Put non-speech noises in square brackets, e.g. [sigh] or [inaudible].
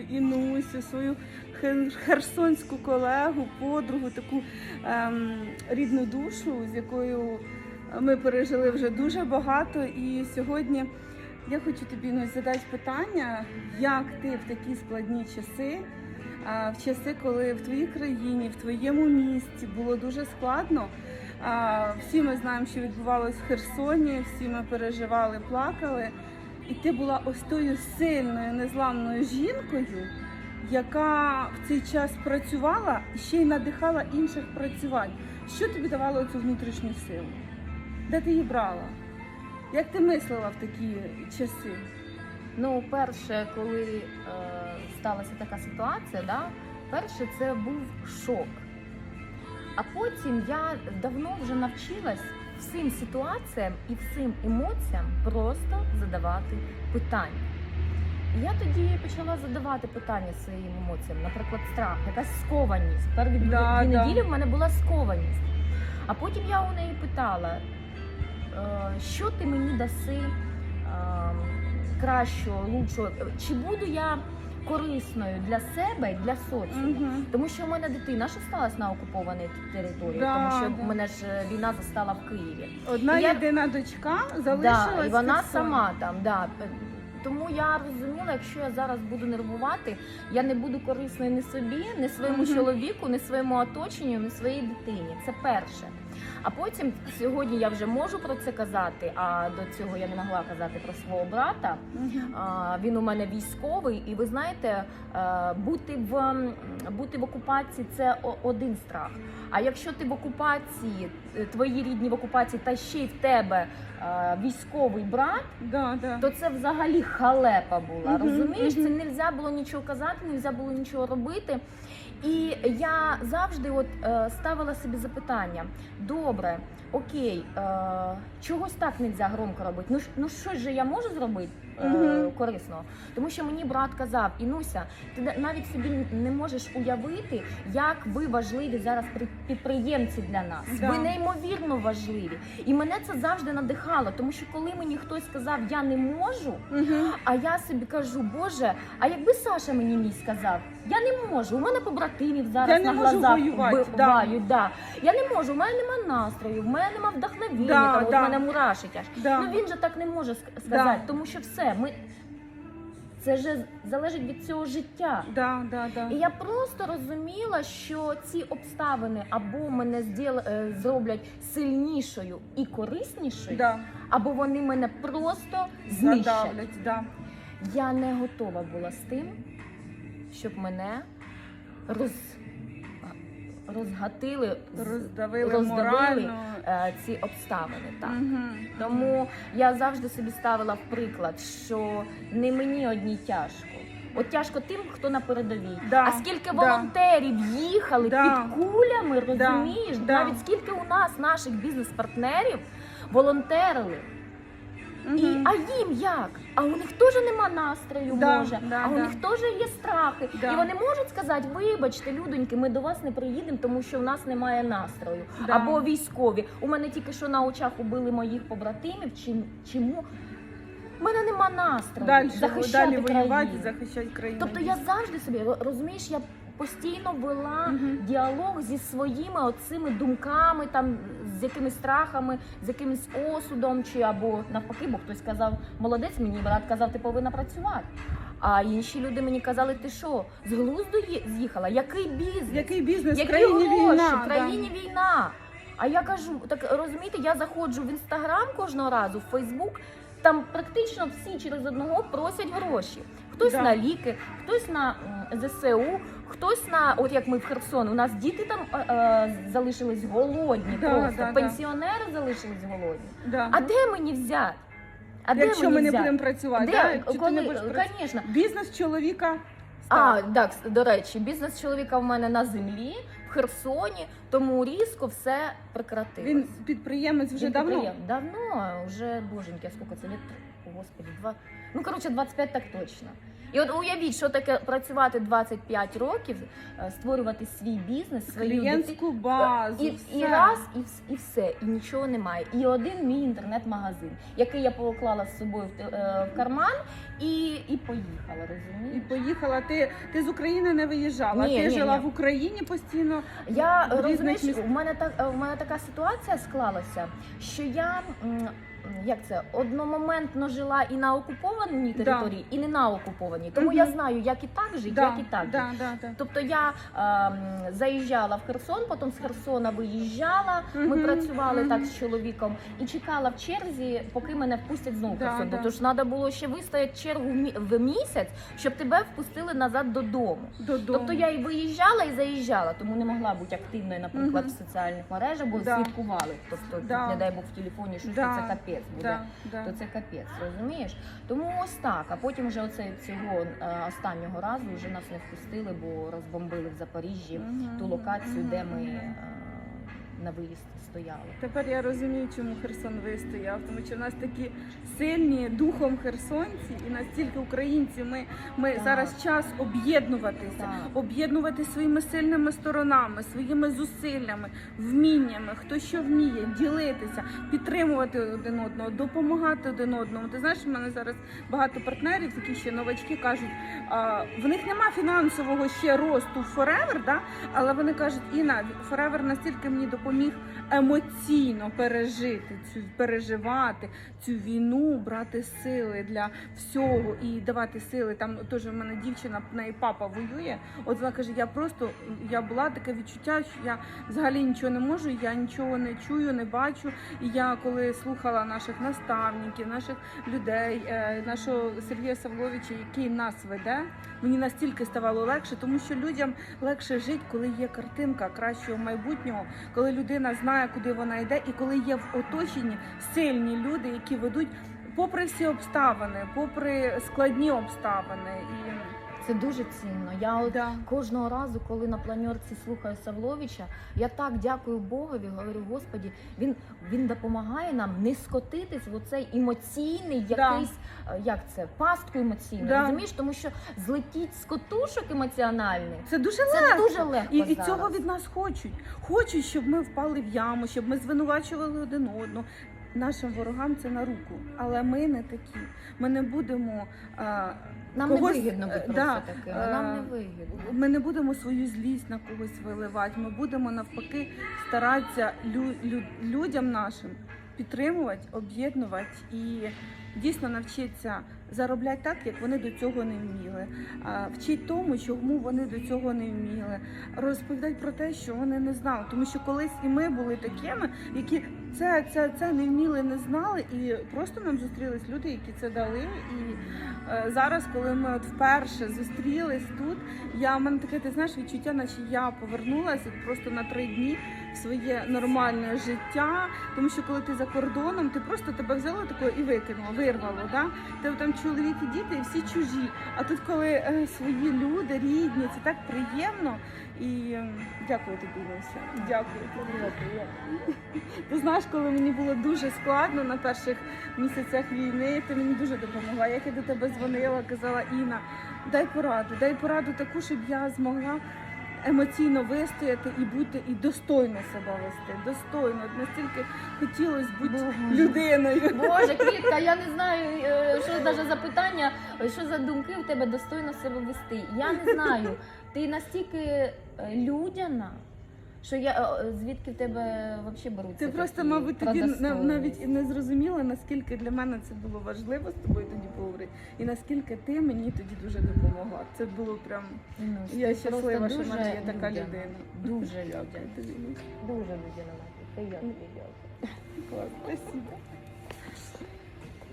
Інусю, свою херсонську колегу, подругу, таку ем, рідну душу, з якою ми пережили вже дуже багато. І сьогодні я хочу тобі ну, задати питання, як ти в такі складні часи, а, в часи, коли в твоїй країні, в твоєму місті було дуже складно. А, Всі ми знаємо, що відбувалось в Херсоні, всі ми переживали, плакали. І ти була ось тою сильною, незламною жінкою, яка в цей час працювала і ще й надихала інших працювати. Що тобі давало цю внутрішню силу? Де ти її брала? Як ти мислила в такі часи? Ну, перше, коли е, сталася така ситуація, да, перше це був шок. А потім я давно вже навчилась всім ситуаціям і всім емоціям просто задавати питання. І я тоді почала задавати питання своїм емоціям, наприклад, страх, якась скованість. Перві дві Да, дві да. неділі в мене була скованість. А потім я у неї питала, е, що ти мені даси е, кращого, лучшого, чи буду я корисною для себе і для соціуму? Угу. Тому що в мене дитина ж осталась на окупованій території, Да, тому що да. мене ж е, війна застала в Києві. Одна І я- єдина дочка залишилась. Да, і в вона Херсоні. сама там. Да. Тому я розуміла, якщо я зараз буду нервувати, я не буду корисною ні собі, ні своєму Мгм. чоловіку, ні своєму оточенню, ні своїй дитині. Це перше. А потім сьогодні я вже можу про це казати. А до цього я не могла казати про свого брата. А, Він у мене військовий, і ви знаєте, е, бути в бути в окупації це один страх. А якщо ти в окупації, е, твої рідні в окупації, та ще й в тебе е, військовий брат, Да, да. то це взагалі халепа була. Розумієш, це не можна було нічого казати, не можна було нічого робити. І я завжди от ставила собі запитання: добре, окей, е, чогось так не можна громко робити. Ну, ну що ж я можу зробити е, Мгм. корисного. Тому що мені брат казав, Інуся, ти на- навіть собі не можеш уявити, як ви важливі зараз при- підприємці для нас. Да. Ви неймовірно важливі. І мене це завжди надихало, тому що коли мені хтось сказав, я не можу. Мгм. А я собі кажу, Боже, а якби Саша мені міг сказав, я не можу, у мене побратимів зараз Я не на можу глазах воювати, вбивають. Да. Я не можу, у мене нема настрою, в мене нема вдохновення, Да, там, от да. мене мурашить аж. Да. Ну він же так не може ск- сказати, Да. тому що все, ми... це ж залежить від цього життя. Да, да, да. І я просто розуміла, що ці обставини або мене зділ... е, зроблять сильнішою і кориснішою, Да. або вони мене просто знищать. Задавлять, да. Я не готова була з тим, щоб мене роз... розгатили, Роздавили, роздавили морально. е, ці обставини. Так. Мгм. Тому я завжди собі ставила в приклад, що не мені одній тяжко. От тяжко тим, хто на передовій. Да, А скільки да. волонтерів їхали Да. під кулями, розумієш? да. Навіть скільки у нас наших бізнес-партнерів волонтерили. І, а їм як? А у них теж нема настрою, Да, може, да, а у да. них теж є страхи. Да. І вони можуть сказати: вибачте, людоньки, ми до вас не приїдемо, тому що в нас немає настрою. Да. Або військові. У мене тільки що на очах убили моїх побратимів. Чим чому? У мене нема настрою Далі, захищати далі воювати, країну. захищати країну. Тобто я завжди собі ро- розумієш, я постійно вела Мгм. діалог зі своїми оцими думками, там з якимись страхами, з якимось осудом, чи або навпаки, бо хтось сказав, молодець, мені брат казав, ти повинна працювати. А інші люди мені казали, ти що, з глузду з'їхала? Який бізнес? Який бізнес Які країні гроші? війна? В країні війна. А я кажу, так розумієте, я заходжу в інстаграм кожного разу, в Фейсбук. Там практично всі через одного просять гроші. Хтось Да. на ліки, хтось на ЗСУ, хтось на от як ми в Херсон. У нас діти там е, е, залишились голодні. Да, просто да, да. пенсіонери залишились голодні. Да. А де мені взяти? А Якщо де мені ми не взяти? будемо працювати, Де? да? якщо ти не будеш працювати. Бізнес чоловіка. а, так, до речі, бізнес чоловіка в мене на землі, в Херсоні, тому різко все прекратилось. Він підприємець вже Він давно. підприєм- Давно, вже, боженьки, скільки це літ? Господи, два. Ну, коротше, 25 так точно. І от уявіть, що таке працювати 25 років, е, створювати свій бізнес, свою Клієнтську базу. і, все. і раз, і, і все, і нічого немає. І один мій інтернет-магазин, який я поклала з собою в, е, в карман і, і поїхала, І поїхала. Ти, ти з України не виїжджала. Ні, ти ні, жила ні. в Україні постійно. Я розумієш, у мене так е, у мене така ситуація склалася, що я. Як це одномоментно жила і на окупованій території, і не на окупованій. Тому Мгм. я знаю, як і так жити, як і так да, да, да. Тобто я ем, заїжджала в Херсон, потім з Херсона виїжджала. Ми Мгм, працювали мгм. так з чоловіком і чекала в черзі, поки мене впустять знову в Да, Херсон. да. Тож треба було ще вистояти чергу в мі- в місяць, щоб тебе впустили назад додому. Додому. Тобто я і виїжджала, і заїжджала, тому не могла бути активною, наприклад, Мгм. в соціальних мережах, бо Да. слідкували. Тобто, Да. не дай Бог в телефоні щось, Да, це капець буде да, да. то це капець, розумієш? Тому ось так. А потім вже оце цього е, останнього разу вже нас не впустили, бо розбомбили в Запоріжжі ту локацію, де ми на виїзд стояли. Тепер я розумію, чому Херсон вистояв, тому що в нас такі сильні духом херсонці, і настільки українці. Ми, ми Так. зараз час об'єднуватися, Так. об'єднувати своїми сильними сторонами, своїми зусиллями, вміннями, хто що вміє, ділитися, підтримувати один одного, допомагати один одному. Ти знаєш, в мене зараз багато партнерів, які ще новачки кажуть, а, в них нема фінансового ще росту Forever, да? але вони кажуть, Інна, Forever настільки мені допоміг емоційно пережити цю переживати цю війну, брати сили для всього і давати сили. Там теж в мене дівчина, в неї папа воює. От вона каже: я просто я була таке відчуття, що я взагалі нічого не можу, я нічого не чую, не бачу. І я коли слухала наших наставників, наших людей, е, нашого Сергія Савловича, який нас веде, мені настільки ставало легше, тому що людям легше жити, коли є картинка кращого майбутнього, коли людина знає, куди вона йде, і коли є в оточенні сильні люди, які ведуть. Попри всі обставини, попри складні обставини, і Це дуже цінно. Я от да. кожного разу, коли на планерці слухаю Савловича, я так дякую Богові, говорю, Господі, він, він допомагає нам не скотитись в оцей емоційний якийсь, е, як це, пастку емоційну. Да. Розумієш, тому що злетіть з котушок емоціональних. це дуже Це дуже легко І, і цього від нас хочуть. Хочуть, щоб ми впали в яму, щоб ми звинувачували один одного. Нашим ворогам це на руку, але ми не такі. Ми не будемо. А, Нам когось, не вигідно бути е, просто да, такими. Нам е, не вигідно. ми не будемо свою злість на когось виливати. Ми будемо навпаки старатися лю, лю, людям нашим підтримувати, об'єднувати і дійсно навчитися заробляти так, як вони до цього не вміли. Вчить тому, чому вони до цього не вміли. Розповідати про те, що вони не знали. Тому що колись і ми були такими, які це, це, це не вміли, не знали, і просто нам зустрілись люди, які це дали. І е, зараз, коли ми от вперше зустрілись тут, я в мене таке, ти знаєш, відчуття, наче я повернулася просто на три дні в своє нормальне життя. Тому що коли ти за кордоном, ти просто тебе взяло такого і викинуло, вирвало. Да? Тебе там чоловік і діти, і всі чужі. А тут, коли е, свої люди, рідні, це так приємно. І е, дякую тобі, Леся. Дякую тобі. [laughs] Ти знаєш, коли мені було дуже складно на перших місяцях війни, ти мені дуже допомогла. Як я до тебе дзвонила, казала Інна, дай пораду, дай пораду таку, щоб я змогла емоційно вистояти і бути і достойно себе вести. Достойно. Настільки хотілося бути Боже. людиною. Боже, [laughs] Квітка, я не знаю, е, що навіть за питання, що за думки у тебе достойно себе вести. Я не знаю. Ти настільки е, людяна, що я е, звідки в тебе взагалі беруться. Ти просто, мабуть, тоді навіть і не зрозуміла, наскільки для мене це було важливо з тобою тоді поговорити, і наскільки ти мені тоді дуже допомогла. Це було прям Ну, я щаслива, що в мене є така людяна. людина. Дуже людяна. Дуже людяна. Ти я тобі дякую. Клас.